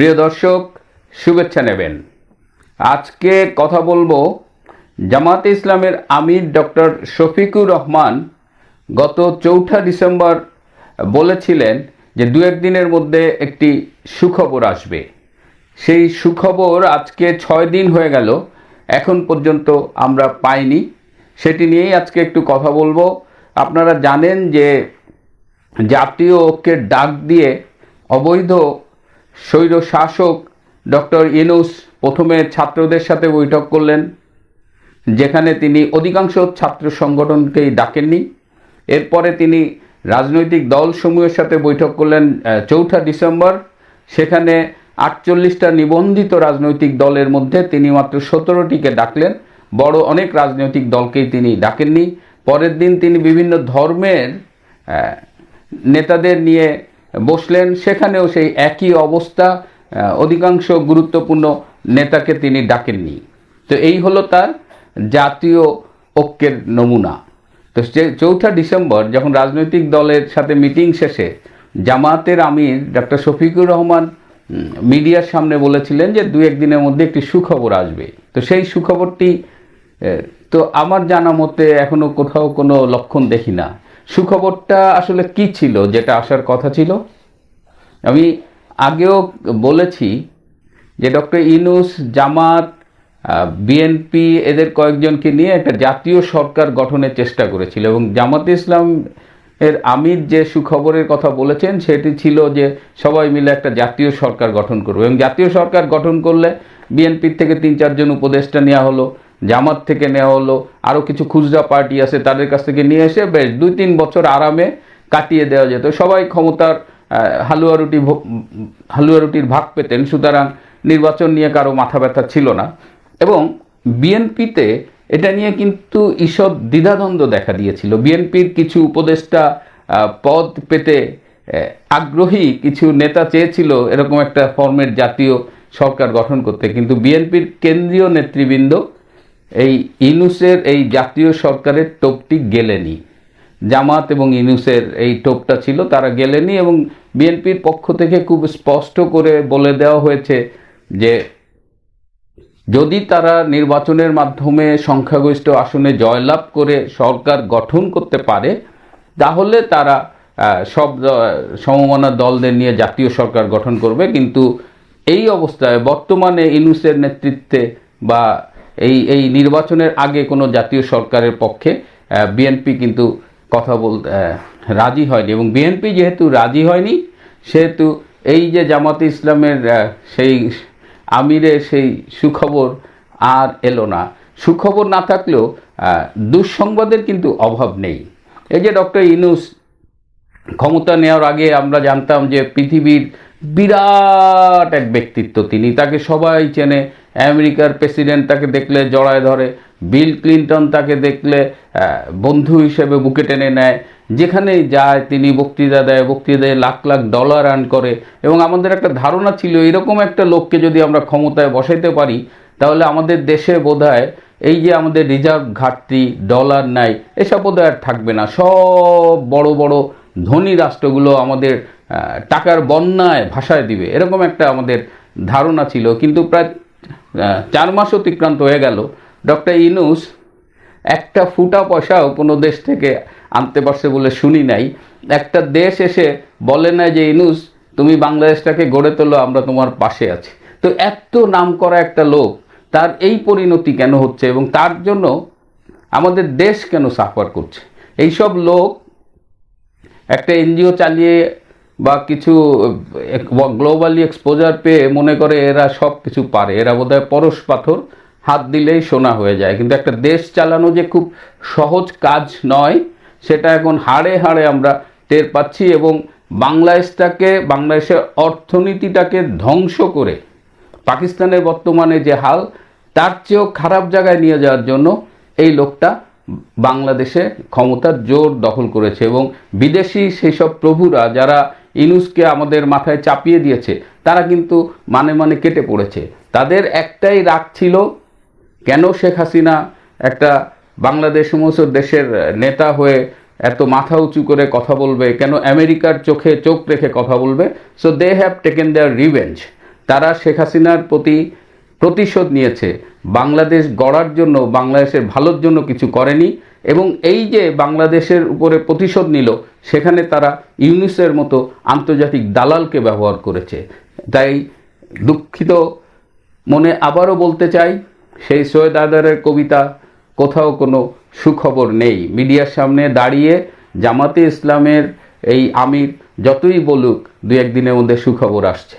প্রিয় দর্শক, শুভেচ্ছা নেবেন। আজকে কথা বলব জামাতে ইসলামের আমির ডক্টর শফিকুর রহমান গত চৌঠা ডিসেম্বর বলেছিলেন যে দু একদিনের মধ্যে একটি সুখবর আসবে। সেই সুখবর আজকে ছয় দিন হয়ে গেল, এখন পর্যন্ত আমরা পাইনি। সেটি নিয়েই আজকে একটু কথা বলব। আপনারা জানেন যে জাতীয় ঐক্যের ডাক দিয়ে অবৈধ স্বৈর শাসক ডক্টর ইনুস প্রথমে ছাত্রদের সাথে বৈঠক করলেন, যেখানে তিনি অধিকাংশ ছাত্র সংগঠনকেই ডাকেননি। এরপরে তিনি রাজনৈতিক দলসমূহের সাথে বৈঠক করলেন চৌঠা ডিসেম্বর। সেখানে আটচল্লিশটা নিবন্ধিত রাজনৈতিক দলের মধ্যে তিনি মাত্র সতেরোটিকে ডাকলেন। বড় অনেক রাজনৈতিক দলকেই তিনি ডাকেননি। পরের দিন তিনি বিভিন্ন ধর্মের নেতাদের নিয়ে বসলেন, সেখানেও সেই একই অবস্থা অধিকাংশ গুরুত্বপূর্ণ নেতাকে তিনি ডাকেননি। তো এই হলো তার জাতীয় ঐক্যের নমুনা। তো চৌঠা ডিসেম্বর যখন রাজনৈতিক দলের সাথে মিটিং শেষে জামাতের আমির ডক্টর শফিকুর রহমান মিডিয়ার সামনে বলেছিলেন যে দু একদিনের মধ্যে একটি সুখবর আসবে। তো সেই সুখবরটি তো আমার জানা মতে এখনও কোথাও কোনো লক্ষণ দেখি না। সুখবরটা আসলে কি ছিল? যেটা আসার কথা ছিল? আমি আগেও বলেছি যে ডক্টর ইনুস জামাত বিএনপি এদের কয়েকজনকে নিয়ে একটা জাতীয় সরকার গঠনের চেষ্টা করেছিল এবং জামাত ইসলাম এর আমির যে সুখবরের কথা বলেছেন, সেটি ছিল যে সবাই মিলে একটা জাতীয় সরকার গঠন করবে। এবং জাতীয় সরকার গঠন করলে বিএনপির থেকে তিন চারজন উপদেষ্টা নেওয়া হলো। জামাত থেকে নেওয়া হলো। আরও কিছু খুচরা পার্টি আছে, তাদের কাছ থেকে নিয়ে এসে বেশ দুই তিন বছর আরামে কাটিয়ে দেওয়া যেত। সবাই ক্ষমতার হালুয়া রুটি হালুয়া রুটির ভাগ পেতেন, সুতরাং নির্বাচন নিয়ে কারও মাথা ব্যথা ছিল না। এবং বিএনপিতে এটা নিয়ে কিন্তু ঈষৎ দ্বিধাদ্বন্দ্ব দেখা দিয়েছিল। বিএনপির কিছু উপদেষ্টা পদ পেতে আগ্রহী কিছু নেতা চেয়েছিল এরকম একটা ফর্মের জাতীয় সরকার গঠন করতে। কিন্তু বিএনপির কেন্দ্রীয় নেতৃবৃন্দ এই ইনুসের এই জাতীয় সরকারের টোপটি গেলেনি। জামাত এবং ইনুসের এই টোপটা ছিল, তারা গেলেনি এবং বিএনপির পক্ষ থেকে খুব স্পষ্ট করে বলে দেওয়া হয়েছে যে, যদি তারা নির্বাচনের মাধ্যমে সংখ্যাগরিষ্ঠ আসনে জয়লাভ করে সরকার গঠন করতে পারে, তাহলে তারা সব সমমনা দলদের নিয়ে জাতীয় সরকার গঠন করবে। কিন্তু এই অবস্থায় বর্তমানে ইনুসের নেতৃত্বে বা এই এই নির্বাচনের আগে কোনো জাতীয় সরকারের পক্ষে বিএনপি কিন্তু কথা বলতে রাজি হয়নি এবং বিএনপি যেহেতু রাজি হয়নি, সেহেতু এই যে জামাতে ইসলামের সেই আমিরের সেই সুখবর আর এলো না। সুখবর না থাকলেও দুঃসংবাদের কিন্তু অভাব নেই। এই যে ডক্টর ইনুস ক্ষমতা নেওয়ার আগে আমরা জানতাম যে পৃথিবীর বিরাট এক ব্যক্তিত্ব। তিনি তাকে সবাই চেনে। আমেরিকার প্রেসিডেন্ট তাকে দেখলে জড়ায় ধরে। বিল ক্লিন্টন তাকে দেখলে বন্ধু হিসেবে বুকে টেনে নেয়। যেখানেই যায় তিনি বক্তৃতা দেয়। বক্তৃতায় লাখ লাখ ডলার আর্ন করে। এবং আমাদের একটা ধারণা ছিল, এরকম একটা লোককে যদি আমরা ক্ষমতায় বসাইতে পারি, তাহলে আমাদের দেশে বোধহয় এই যে আমাদের রিজার্ভ ঘাটতি ডলার নাই, এসব বোধহয় আর থাকবে না। সব বড় বড় ধনী রাষ্ট্রগুলো আমাদের টাকার বন্যায় ভাষায় দিবে। এরকম একটা আমাদের ধারণা ছিল, কিন্তু প্রায় চার মাস অতিক্রান্ত হয়ে গেল। ডক্টর ইনুস একটা ফুটা পয়সাও কোনো দেশ থেকে আনতে পারছে বলে শুনি নাই। একটা দেশ এসে বলে না যে ইনুস তুমি বাংলাদেশটাকে গড়ে তোলো, আমরা তোমার পাশে আছি। তো এত নাম করা একটা লোক, তার এই পরিণতি কেন হচ্ছে এবং তার জন্য আমাদের দেশ কেন সাফার করছে? এইসব লোক একটা এনজিও চালিয়ে বা কিছু গ্লোবালি এক্সপোজার পেয়ে মনে করে এরা সব কিছু পারে। এরা বোধহয় পরশ পাথর হাত দিলেই সোনা হয়ে যায়। কিন্তু একটা দেশ চালানো যে খুব সহজ কাজ নয়, সেটা এখন হাড়ে হাড়ে আমরা টের পাচ্ছি এবং বাংলাদেশটাকে, বাংলাদেশের অর্থনীতিটাকে ধ্বংস করে পাকিস্তানের বর্তমানে যে হাল, তার চেয়েও খারাপ জায়গায় নিয়ে যাওয়ার জন্য এই লোকটা বাংলাদেশে ক্ষমতার জোর দখল করেছে এবং বিদেশি সেই সব প্রভুরা যারা ইনুসকে আমাদের মাথায় চাপিয়ে দিয়েছে, তারা কিন্তু মানে মানে কেটে পড়েছে। তাদের একটাই রাগ ছিল, কেন শেখ হাসিনা একটা বাংলাদেশ সমস্ত দেশের নেতা হয়ে এত মাথা উঁচু করে কথা বলবে, কেন আমেরিকার চোখে চোখ রেখে কথা বলবে? So they have taken their revenge তারা শেখ হাসিনার প্রতি প্রতিশোধ নিয়েছে। বাংলাদেশ গড়ার জন্য, বাংলাদেশের ভালোর জন্য কিছু করেনি এবং এই যে বাংলাদেশের উপরে প্রতিশোধ নিল, সেখানে তারা ইউনিসের মতো আন্তর্জাতিক দালালকে ব্যবহার করেছে। তাই দুঃখিত মনে আবারও বলতে চাই, সেই সৈয়দ আদারের কবিতা কোথাও কোনো সুখবর নেই। মিডিয়ার সামনে দাঁড়িয়ে জামাতে ইসলামের এই আমির যতই বলুক দু একদিনের মধ্যে সুখবর আসছে।